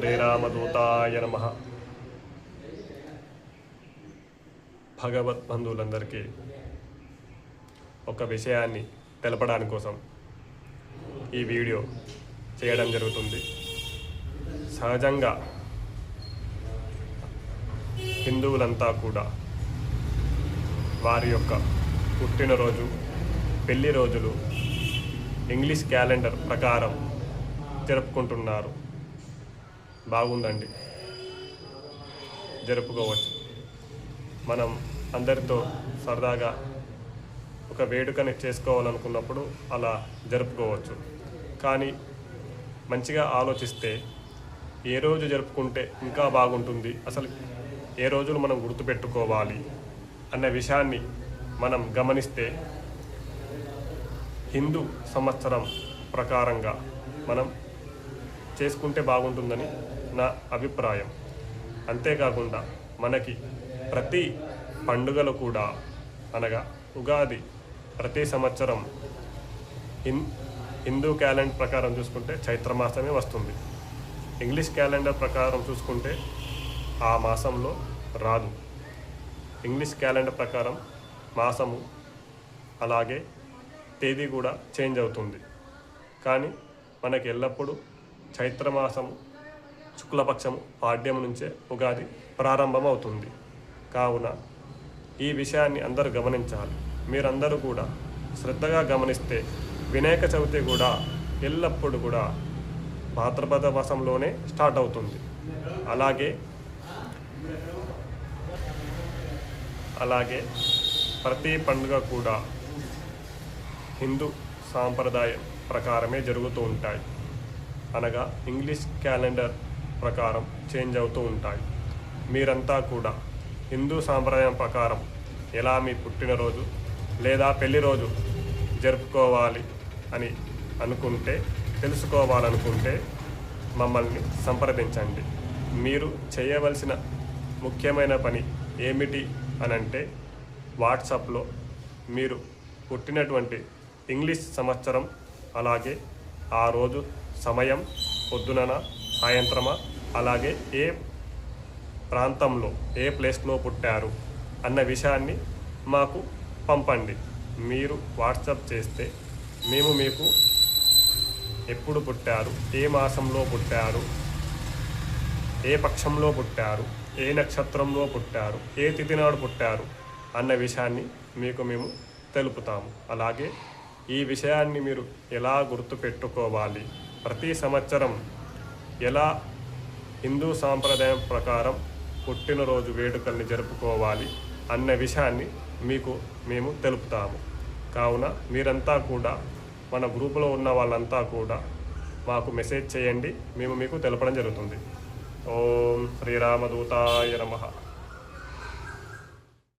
శ్రీరామదూతాయ నమ. భగవత్ బంధువులందరికీ ఒక విషయాన్ని తెలపడానికి కోసం ఈ వీడియో చేయడం జరుగుతుంది. సహజంగా హిందువులంతా కూడా వారి యొక్క పుట్టినరోజు పెళ్ళి రోజులు ఇంగ్లీష్ క్యాలెండర్ ప్రకారం జరుపుకుంటున్నారు. బాగుందండి. జరుపుకోవచ్చు. మనం అందరితో సరదాగా ఒక వేడుకని చేసుకోవాలనుకున్నప్పుడు అలా జరుపుకోవచ్చు. కానీ మంచిగా ఆలోచిస్తే ఏ రోజు జరుపుకుంటే ఇంకా బాగుంటుంది. అసలు ఏ రోజులు మనం గుర్తుపెట్టుకోవాలి అన్న విషయాన్ని మనం గమనిస్తే హిందూ సంవత్సరం ప్రకారంగా మనం చేసుకుంటే బాగుంటుందని నా అభిప్రాయం. అంతేకాకుండా మనకి ప్రతి పండుగలు కూడా అనగా ఉగాది ప్రతి సంవత్సరం హిన్ హిందూ క్యాలెండర్ ప్రకారం చూసుకుంటే చైత్రమాసమే వస్తుంది. ఇంగ్లీష్ క్యాలెండర్ ప్రకారం చూసుకుంటే ఆ మాసంలో రాదు. ఇంగ్లీష్ క్యాలెండర్ ప్రకారం మాసము అలాగే తేదీ కూడా చేంజ్ అవుతుంది. కానీ మనకి ఎల్లప్పుడూ చైత్రమాసము శుక్లపక్షం పాడ్యం నుంచే ఉగాది ప్రారంభమవుతుంది. కావున ఈ విషయాన్ని అందరూ గమనించాలి. మీరందరూ కూడా శ్రద్ధగా గమనిస్తే వినాయక చవితి కూడా ఎల్లప్పుడూ కూడా భాద్రపద మాసంలోనే స్టార్ట్ అవుతుంది. అలాగే అలాగే ప్రతి పండుగ కూడా హిందూ సాంప్రదాయం ప్రకారమే జరుగుతూ ఉంటాయి. అనగా ఇంగ్లీష్ క్యాలెండర్ ప్రకారం చేంజ్ అవుతూ ఉంటాయి. మీరంతా కూడా హిందూ సాంప్రదాయం ప్రకారం ఎలా మీ పుట్టినరోజు లేదా పెళ్ళి రోజు జరుపుకోవాలి అని అనుకుంటే తెలుసుకోవాలనుకుంటే మమ్మల్ని సంప్రదించండి. మీరు చేయవలసిన ముఖ్యమైన పని ఏమిటి అనంటే వాట్సాప్లో మీరు పుట్టినటువంటి ఇంగ్లీష్ సంవత్సరం అలాగే ఆ రోజు సమయం పొద్దునన సాయంత్రమా అలాగే ఏ ప్రాంతంలో ఏ ప్లేస్లో పుట్టారు అన్న విషయాన్ని మాకు పంపండి. మీరు వాట్సాప్ చేస్తే మేము మీకు ఎప్పుడు పుట్టారు ఏ మాసంలో పుట్టారు ఏ పక్షంలో పుట్టారు ఏ నక్షత్రంలో పుట్టారు ఏ తిథి నాడు పుట్టారు అన్న విషయాన్ని మీకు మేము తెలుపుతాము. అలాగే ఈ విషయాన్ని మీరు ఎలా గుర్తుపెట్టుకోవాలి ప్రతి సంవత్సరం ఎలా హిందూ సాంప్రదాయం ప్రకారం పుట్టినరోజు వేడుకల్ని జరుపుకోవాలి అన్న విషయాన్ని మీకు మేము తెలుపుతాము. కావున మీరంతా కూడా మన గ్రూపులో ఉన్న వాళ్ళంతా కూడా మాకు మెసేజ్ చేయండి మేము మీకు తెలపడం జరుగుతుంది. ఓం శ్రీరామదూతాయ నమః.